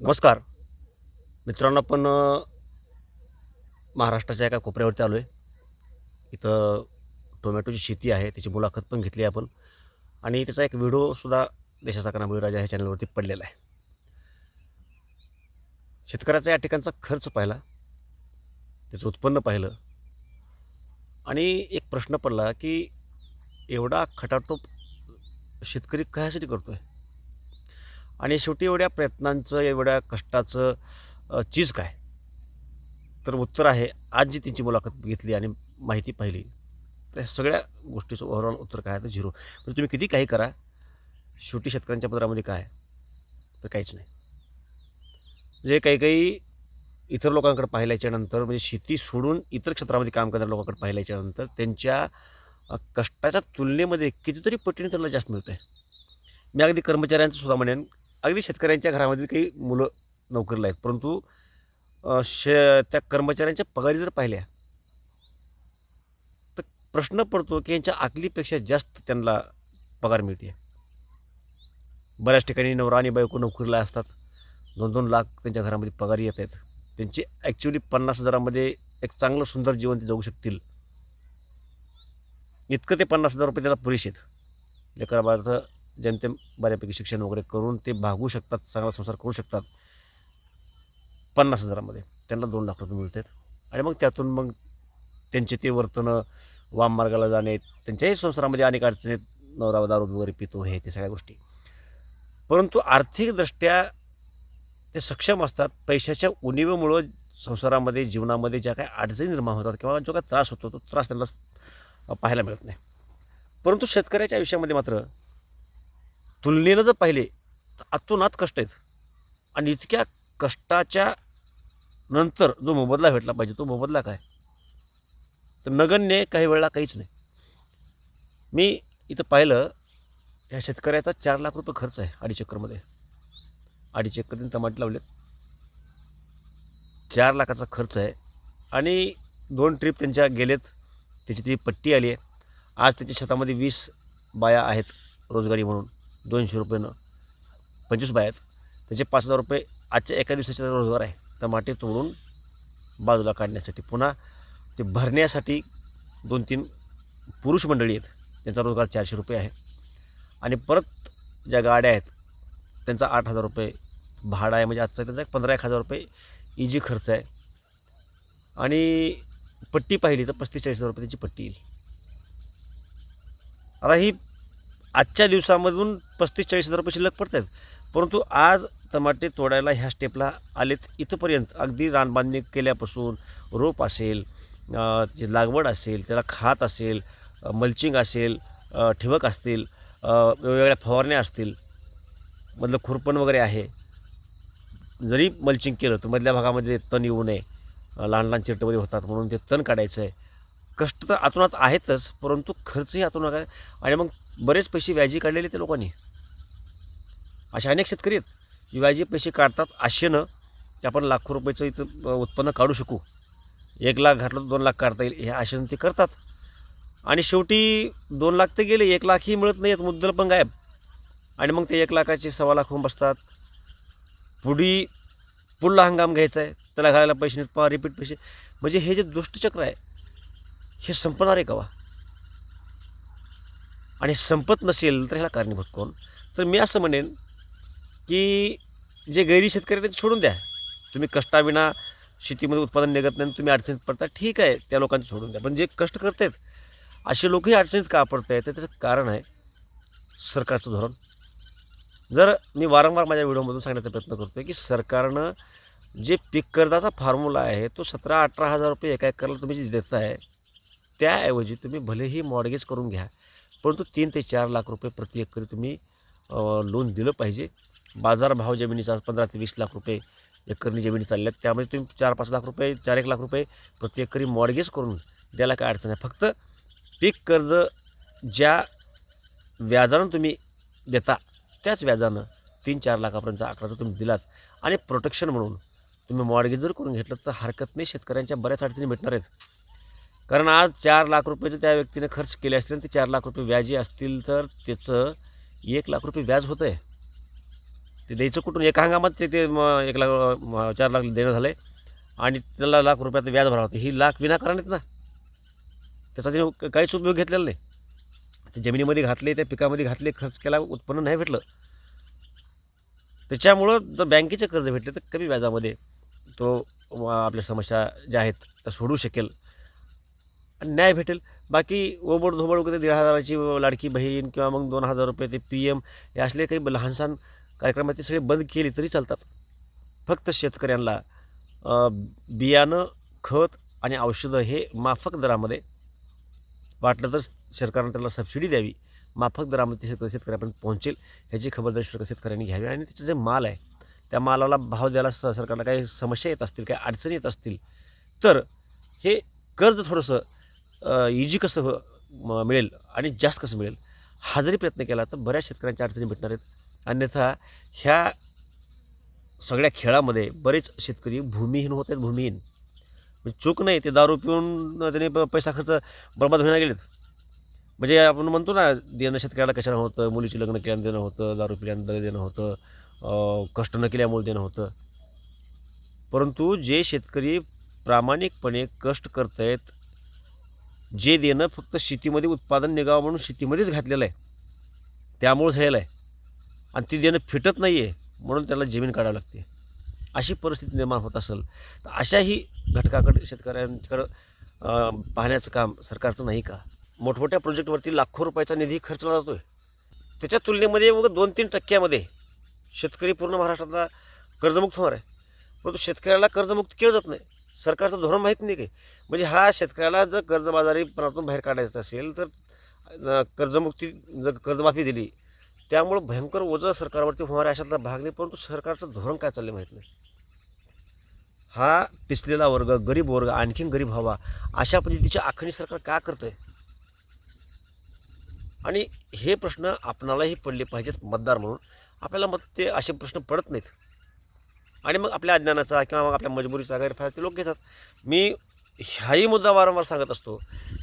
नमस्कार. मित्रांनो आपण महाराष्ट्राच्या एका कोपऱ्यावरती आलो आहे इथं टोमॅटोची शेती आहे त्याची मुलाखत पण घेतली आहे आपण. आणि त्याचा एक व्हिडिओसुद्धा देशाचा कनामुळे राजा ह्या चॅनलवरती पडलेला आहे. शेतकऱ्याचा या ठिकाणचा खर्च पाहिला त्याचं उत्पन्न पाहिलं. आणि एक प्रश्न पडला की एवढा खटाटोप शेतकरी कशासाठी करतो आहे आणि शेवटी एवढ्या प्रयत्नांचं एवढ्या कष्टाचं चीज काय? तर उत्तर आहे आज जी त्यांची मुलाखत घेतली आणि माहिती पाहिली तर या सगळ्या गोष्टीचं ओव्हरऑल उत्तर काय आहे तर झिरो. म्हणजे तुम्ही किती काही करा शेवटी शेतकऱ्यांच्या पदरामध्ये काय तर काहीच नाही. म्हणजे काही काही इतर लोकांकडे पाहिल्याच्या नंतर म्हणजे शेती सोडून इतर क्षेत्रामध्ये काम करणाऱ्या लोकांकडे पाहिल्याच्या नंतर त्यांच्या कष्टाच्या तुलनेमध्ये कितीतरी पटीने त्यांना जास्त मिळतं आहे मी अगदी कर्मचाऱ्यांचं सुद्धा म्हणेन अगदी शेतकऱ्यांच्या घरामध्ये काही मुलं नोकरीला आहेत. परंतु श शे त्या कर्मचाऱ्यांच्या पगारी जर पाहिल्या तर प्रश्न पडतो की यांच्या आकलीपेक्षा जास्त त्यांना पगार मिळते. बऱ्याच ठिकाणी नवरा आणि बायको नोकरीला असतात. दोन दोन लाख त्यांच्या घरामध्ये पगार येत आहेत. त्यांचे ॲक्च्युली पन्नास हजारामध्ये एक चांगलं सुंदर जीवन ते जगू शकतील. इतकं ते पन्नास हजार रुपये त्यांना पुरेसे आहेत. लेकराबाळाचं बाळाचं जनते बऱ्यापैकी शिक्षण वगैरे करून ते भागू शकतात चांगला संसार करू शकतात. पन्नास हजारामध्ये त्यांना दोन लाख रुपये मिळतात. आणि मग त्यातून मग त्यांचे ते वर्तन वाम मार्गाला जाणे त्यांच्याही संसारामध्ये अनेक अडचणीत नवरा दारू वगैरे पितो हे ते सगळ्या गोष्टी. परंतु आर्थिकदृष्ट्या ते सक्षम असतात. पैशाच्या उणीवेमुळं संसारामध्ये जीवनामध्ये ज्या काही अडचणी निर्माण होतात किंवा जो काही त्रास होतो तो त्रास त्यांना पाहायला मिळत नाही. परंतु शेतकऱ्याच्या आयुष्यामध्ये मात्र तुलनेनं जर पाहिले तर अतोनात कष्ट आहेत. आणि इतक्या कष्टाच्या नंतर जो मोबदला भेटला पाहिजे तो मोबदला काय? तर नगण्य काही वेळेला काहीच नाही. मी इथं पाहिलं ह्या शेतकऱ्याचा चार लाख रुपये खर्च आहे अडीच एकरमध्ये. अडीच एकर त्यांनी टमाटे लावलेत. चार लाखाचा खर्च आहे. आणि दोन ट्रिप त्यांच्या गेलेत. त्याची ती पट्टी आली आहे. आज त्याच्या शेतामध्ये वीस बाया आहेत रोजगारी म्हणून. दोनशे रुपयानं पंचवीस बाया आहेत. त्याचे पाच हजार रुपये आजच्या एका दिवसाचा रोजगार आहे. टमाटे तोडून बाजूला काढण्यासाठी पुन्हा ते भरण्यासाठी दोन तीन पुरुष मंडळी आहेत. त्यांचा रोजगार चारशे रुपये आहे. आणि परत ज्या गाड्या आहेत त्यांचा आठ हजार रुपये भाडा आहे. म्हणजे आजचा त्यांचा एक पंधरा एक हजार रुपये इजी खर्च आहे. आणि पट्टी पाहिली तर पस्तीस चाळीस हजार रुपये त्याची पट्टी येईल. आता ही आजच्या दिवसामधून पस्तीस चाळीस हजार रुपये शिल्लक पडत आहेत परंतु आज टमाटे तोडायला ह्या स्टेपला आलेत इथंपर्यंत. अगदी रानबांधणी केल्यापासून रोप असेल त्याची लागवड असेल त्याला खात असेल मल्चिंग असेल ठिबक असतील वेगवेगळ्या फवारण्या असतील मधलं खुरपण वगैरे आहे. जरी मल्चिंग केलं तर मधल्या भागामध्ये तण येऊ नये लहान लहान चिरटे होतात म्हणून ते तण काढायचं आहे कष्ट तर आतोनात आहेतच परंतु खर्चही आतोनात आहे. आणि मग बरेच पैसे व्याजी काढलेले त्या लोकांनी. असे अनेक शेतकरी आहेत व्याजी पैसे काढतात आशेनं की आपण लाखो रुपयाचं इथं उत्पन्न काढू शकू. एक लाख घातलं तर दोन लाख काढता येईल ह्या आशेनं ते करतात. आणि शेवटी दोन लाख ते गेले एक लाखही मिळत नाही आहेत मुद्दल पण गायब. आणि मग ते एक लाखाचे सव्वा लाख होऊन बसतात. पुढी पुढला हंगाम घ्यायचा आहे त्याला घालायला पैसे नाहीत पहा रिपीट पैसे. म्हणजे हे जे दुष्टचक्र आहे हे संपणार आहे कवा? आणि संपत नसेल तर ह्याला कारणीभूत कोण? तर मी असं म्हणेन की जे गैरी शेतकरी आहेत ते सोडून द्या. तुम्ही कष्टाविना शेतीमध्ये उत्पादन निघत नाही तुम्ही अडचणीत पडता ठीक आहे त्या लोकांचं सोडून द्या. पण जे कष्ट करत आहेत असे लोकही अडचणीत का पडत आहेत? तर त्याचं कारण आहे सरकारचं धोरण. जर मी वारंवार माझ्या व्हिडिओमधून सांगण्याचा प्रयत्न करतो आहे की सरकारनं जे पीक कर्जाचा फॉर्म्युला आहे तो सतरा अठरा हजार रुपये एका एकरला तुम्ही जे देत आहे त्याऐवजी तुम्ही भलेही मॉडगेज करून घ्या. परंतु तीन ते चार लाख रुपये प्रति एकरी तुम्ही लोन दिलं पाहिजे. बाजारभाव जमिनीचा आज पंधरा ते वीस लाख रुपये एकरनी जमिनी चालल्या आहेत त्यामध्ये तुम्ही चार पाच लाख रुपये चार एक लाख रुपये प्रति एकरी मॉडगेज करून द्यायला काय अडचण आहे? फक्त पीक कर्ज ज्या व्याजानं तुम्ही देता त्याच व्याजानं तीन चार लाखापर्यंतचा आकडा जर तुम्ही दिलात आणि प्रोटेक्शन म्हणून तुम्ही मॉडगेज जर करून घेतलं तर हरकत नाही. शेतकऱ्यांच्या बऱ्याच अडचणी भेटणार आहेत. कारण आज चार लाख रुपये जर त्या व्यक्तीने खर्च केले असतील ते चार लाख रुपये व्याजी असतील तर त्याचं एक लाख रुपये व्याज होतं आहे ते द्यायचं कुठून? एका हंगामात ते ते मग एक लाख चार लाख देणं झालं आहे आणि त्याला लाख रुपयात व्याज भरावं होतं ही लाख विनाकारण आहेत ना. त्याचा तिने काहीच उपयोग घेतलेला नाही. ते जमिनीमध्ये घातले त्या पिकामध्ये घातले खर्च केला उत्पन्न नाही भेटलं. त्याच्यामुळं जर बँकेचे कर्ज भेटले तर कमी व्याजामध्ये तो आपल्या समस्या ज्या आहेत त्या सोडू शकेल. न्याय भेटेल. बाकी ओबड धोबड वगैरे दीड हजाराची लाडकी बहीण किंवा मग दोन हजार रुपये ते पी एम हे असले काही लहानसहान कार्यक्रम ते सगळे बंद केले तरी चालतात. फक्त शेतकऱ्यांना बियाणं खत आणि औषधं हे माफक दरामध्ये वाटलं तर सरकारनं त्याला सबसिडी द्यावी. माफक दरामध्ये शेतकरी शेतकऱ्यापर्यंत पोहोचेल ह्याची खबरदारी सरकार शेतकऱ्यांनी घ्यावी आणि त्याचं जे माल आहे त्या मालाला भाव द्यायला स सरकारला काही समस्या येत असतील काही अडचणी येत असतील तर हे कर्ज थोडंसं इजी कसं हो- म- मिळेल आणि जास्त कसं मिळेल हा जरी प्रयत्न केला तर बऱ्याच शेतकऱ्यांच्या अडचणी भेटणार आहेत. अन्यथा ह्या सगळ्या खेळामध्ये बरेच शेतकरी भूमिहीन होत आहेत भूमिहीन. म्हणजे चूक नाही ते दारू पिऊन त्याने प- पैसा खर्च बरबाद होण्यात गेलेत. म्हणजे आपण म्हणतो ना देणं शेतकऱ्याला कशानं होतं मुलीची लग्न केल्यानं देणं होतं दारू पिल्यानं देणं होतं कष्ट न केल्यामुळे देणं होतं. परंतु जे शेतकरी प्रामाणिकपणे कष्ट करत आहेत जे देणं फक्त शेतीमध्ये उत्पादन निघावं म्हणून शेतीमध्येच घातलेलं आहे. त्यामुळं झालेलं आहे. आणि ती देणं फिटत नाही आहे म्हणून त्याला जमीन काढावी लागते. अशी परिस्थिती निर्माण होत असेल तर अशाही घटकाकडे शेतकऱ्यांकडं पाहण्याचं काम सरकारचं नाही का? मोठमोठ्या प्रोजेक्टवरती लाखो रुपयाचा निधी खर्चला जातो आहे त्याच्या तुलनेमध्ये मग दोन तीन टक्क्यामध्ये शेतकरी पूर्ण महाराष्ट्रातला कर्जमुक्त होणार आहे. परंतु शेतकऱ्याला कर्जमुक्त केलं जात नाही. सरकारचं धोरण माहीत नाही काही. म्हणजे हा शेतकऱ्याला जर कर्जबाजारीपणातून बाहेर काढायचं असेल तर कर्जमुक्ती जर कर्जमाफी दिली त्यामुळं भयंकर ओझं सरकारवरती होणार अशातला भाग नाही परंतु सरकारचं धोरण काय चाललं माहीत नाही. हा पिसलेला वर्ग गरीब वर्ग आणखीन गरीब व्हावा अशा पद्धतीची आखणी सरकार का करतं आहे आणि हे प्रश्न आपणालाही पडले पाहिजेत मतदार म्हणून. आपल्याला मत ते असे प्रश्न पडत नाहीत. आणि मग आपल्या अज्ञानाचा किंवा मग आपल्या मजबुरीचा गैरफायदा ते लोक घेतात. मी हाही मुद्दा वारंवार सांगत असतो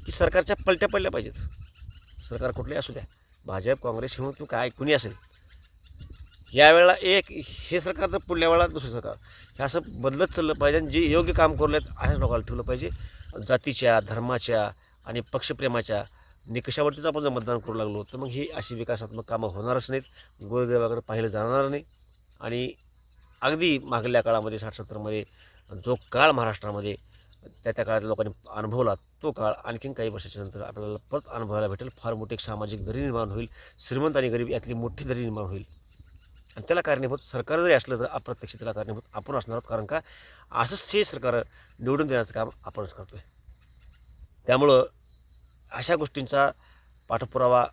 की सरकारच्या पलट्या पडल्या पाहिजेत. सरकार कुठलेही असू द्या. भाजप काँग्रेस हे तू काय कुणी असेल. यावेळेला एक हे सरकार तर पुढल्या वेळा दुसरं सरकार. हे असं बदलत चाललं पाहिजे आणि जे योग्य काम करलेत अशाच लोकांना ठेवलं पाहिजे. जातीच्या धर्माच्या आणि पक्षप्रेमाच्या निकषावरतीच आपण जर मतदान करू लागलो तर मग ही अशी विकासात्मक कामं होणारच नाहीत. गोरगरिबाकडे पाहिलं जाणार नाही. आणि अगदी मागल्या काळामध्ये साठ सत्तरमध्ये जो काळ महाराष्ट्रामध्ये त्या त्या काळात लोकांनी अनुभवला तो काळ आणखीन काही वर्षाच्या नंतर आपल्याला परत अनुभवायला भेटेल. फार मोठी एक सामाजिक दरी निर्माण होईल. श्रीमंत आणि गरीब यातली मोठी दरी निर्माण होईल. आणि त्याला कारणीभूत सरकार जरी असलं तर अप्रत्यक्ष त्याला कारणीभूत आपण असणार आहोत. कारण का? असंच हे सरकार निवडून देण्याचं काम आपणच करतो आहे त्यामुळं अशा गोष्टींचा पाठपुरावा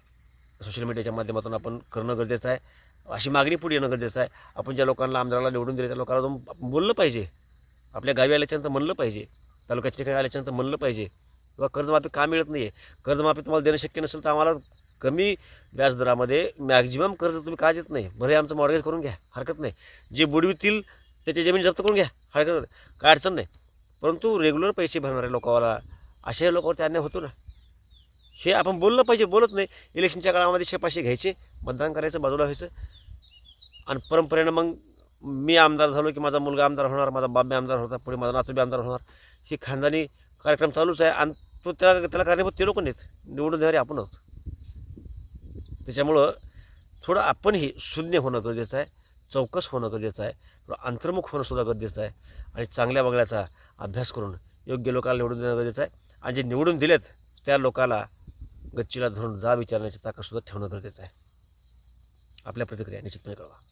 सोशल मीडियाच्या माध्यमातून आपण करणं गरजेचं आहे. अशी मागणी पुढे येणं गरजेचं आहे. आपण ज्या लोकांना आमदाराला निवडून दिले त्या लोकांना जाऊन बोललं पाहिजे. आपल्या गावी आल्याच्यानंतर म्हणलं पाहिजे. तालुक्याच्या ठिकाणी आल्याच्यानंतर म्हणलं पाहिजे. किंवा कर्जमाफी का मिळत नाही आहे कर्जमाफी तुम्हाला देणं शक्य नसेल तर आम्हाला कमी व्याजदरामध्ये मॅक्झिमम कर्ज तुम्ही का देत नाही? बरं आमचं मॉर्गेज करून घ्या. हरकत नाही. जे बुडवितील त्याची जमीन जप्त करून घ्या. हरकत नाही. काय अडचण नाही. परंतु रेग्युलर पैसे भरणाऱ्या लोकांना अशाही लोकांवरती अन्याय होतो ना? हे आपण बोललं पाहिजे बोलत नाही. इलेक्शनच्या काळामध्ये शेपाशी घ्यायचे मतदान करायचं बाजूला व्हायचं. आणि परंपरेनं मग मी आमदार झालो की माझा मुलगा आमदार होणार माझा बाबी आमदार होता पुढे माझा नातूबी आमदार होणार. ही खानदानी कार्यक्रम चालूच आहे आणि तो त्याला त्याला कारणीभूत ते लोक नाहीत. निवडून देणारे आपण आहोत. त्याच्यामुळं थोडं आपणही शून्य होणं गरजेचं आहे चौकस होणं गरजेचं आहे थोडं अंतर्मुख होणंसुद्धा गरजेचं आहे. आणि चांगल्या बंगल्याचा अभ्यास करून योग्य लोकांना निवडून देणं गरजेचं आहे. आणि जे निवडून दिलेत त्या लोकाला गच्चीला धरून जा विचारण्याची ताकदसुद्धा ठेवणं गरजेचं आहे. आपल्या प्रतिक्रिया निश्चितपणे कळवा.